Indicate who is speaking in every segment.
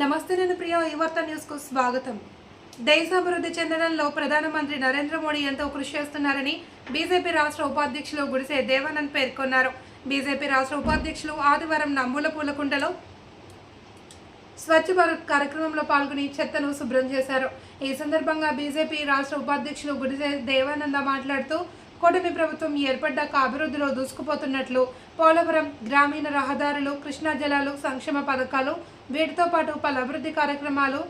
Speaker 1: నమస్తే నేను ప్రియా ఈ వార్త న్యూస్కు స్వాగతం. దేశాభివృద్ధి చెందడంలో ప్రధానమంత్రి నరేంద్ర మోడీ ఎంతో కృషి చేస్తున్నారని బీజేపీ రాష్ట్ర ఉపాధ్యక్షులు గుడిసే దేవానంద్ పేర్కొన్నారు. బీజేపీ రాష్ట్ర ఉపాధ్యక్షులు ఆదివారం నమ్ముల పూలకుంటలో స్వచ్ఛ భారత్ కార్యక్రమంలో పాల్గొని చెత్తను శుభ్రం చేశారు. ఈ సందర్భంగా బీజేపీ రాష్ట్ర ఉపాధ్యక్షులు గుడిసే దేవానంద మాట్లాడుతూ కూటమి ప్రభుత్వం ఏర్పడ్డాక అభివృద్ధిలో దూసుకుపోతున్నట్లు పోలవరం గ్రామీణ రహదారులు కృష్ణా జలాలు సంక్షేమ పథకాలు వీటితో పాటు పలు అభివృద్ధి కార్యక్రమాలు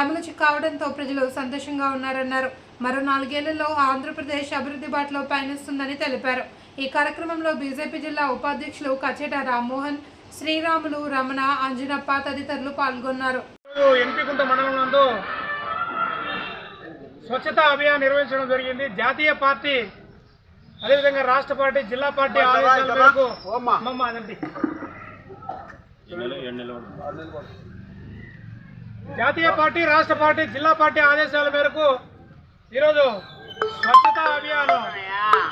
Speaker 1: అమలు కావడంతో ప్రజలు సంతోషంగా ఉన్నారన్నారు. మరో నాలుగేళ్ళలో ఆంధ్రప్రదేశ్ అభివృద్ధి బాటలో పయనిస్తుందని తెలిపారు. ఈ కార్యక్రమంలో బీజేపీ జిల్లా ఉపాధ్యక్షులు కచేట రామ్మోహన్ శ్రీరాములు రమణ అంజనప్ప తదితరులు పాల్గొన్నారు.
Speaker 2: ఈరోజు స్వచ్ఛతా అభియాన్ నిర్వహించడం జరిగింది. జాతీయ పార్టీ అదేవిధంగా రాష్ట్ర పార్టీ జిల్లా పార్టీ ఆదేశాల మేరకు జాతీయ పార్టీ రాష్ట్ర పార్టీ జిల్లా పార్టీ ఆదేశాల మేరకు ఈరోజు స్వచ్ఛతా అభియాన్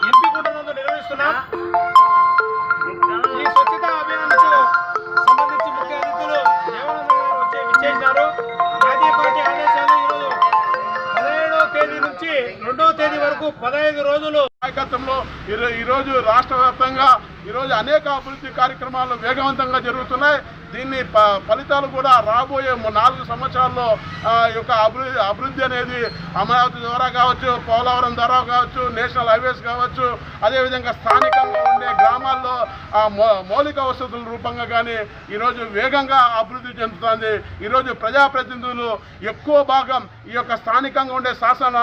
Speaker 2: ఎంపికుంట నందు నిర్వహిస్తున్నాం. ఈ స్వచ్ఛతా అభియాన్ సంబంధించి ముఖ్య అతిథులు దేవానంద గారు వచ్చి విచ్చేసినారు జాతీయ పార్టీ ఆదేశాలు ఈరోజు పదిహేడవ తేదీ నుంచి రెండవ తేదీ వరకు పదహైదు రోజులు
Speaker 3: నాయకత్వంలో ఈరోజు రాష్ట్ర వ్యాప్తంగా ఈరోజు అనేక అభివృద్ధి కార్యక్రమాలు వేగవంతంగా జరుగుతున్నాయి. దీన్ని ఫలితాలు కూడా రాబోయే నాలుగు సంవత్సరాల్లో ఈ యొక్క అభివృద్ధి అభివృద్ధి అనేది అమరావతి ద్వారా కావచ్చు పోలవరం ద్వారా కావచ్చు నేషనల్ హైవేస్ కావచ్చు అదేవిధంగా స్థానికంగా ఉండే గ్రామాల్లో మౌలిక వసతుల రూపంగా కానీ ఈరోజు వేగంగా అభివృద్ధి చెందుతుంది. ఈరోజు ప్రజాప్రతినిధులు ఎక్కువ భాగం ఈ యొక్క స్థానికంగా ఉండే శాసన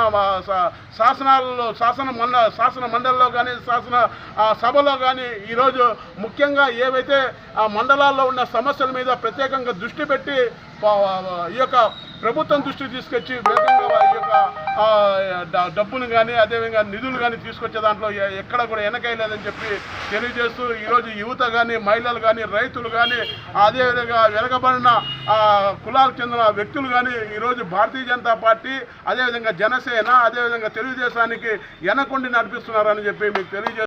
Speaker 3: శాసనాలలో శాసన మండ శాసన మండలిలో కానీ శాసన ఆ, సభలో కానీ ఈరోజు ముఖ్యంగా ఏవైతే ఆ మండలాల్లో ఉన్న సమస్యల మీద ప్రత్యేకంగా దృష్టి పెట్టి ఈ యొక్క ప్రభుత్వం దృష్టికి తీసుకొచ్చి వేగంగా ఈ యొక్క డబ్బును కానీ అదేవిధంగా నిధులు కానీ తీసుకొచ్చే దాంట్లో ఎ- ఎక్కడ కూడా వెనకైలేదని చెప్పి తెలియజేస్తూ ఈరోజు యువత కానీ మహిళలు కానీ రైతులు కానీ అదేవిధంగా వెనకబడిన కులాలకు చెందిన వ్యక్తులు కానీ ఈరోజు భారతీయ జనతా పార్టీ అదేవిధంగా జనసేన అదేవిధంగా తెలుగుదేశానికి వెనకుండి నడిపిస్తున్నారని చెప్పి మీకు తెలియజేస్తూ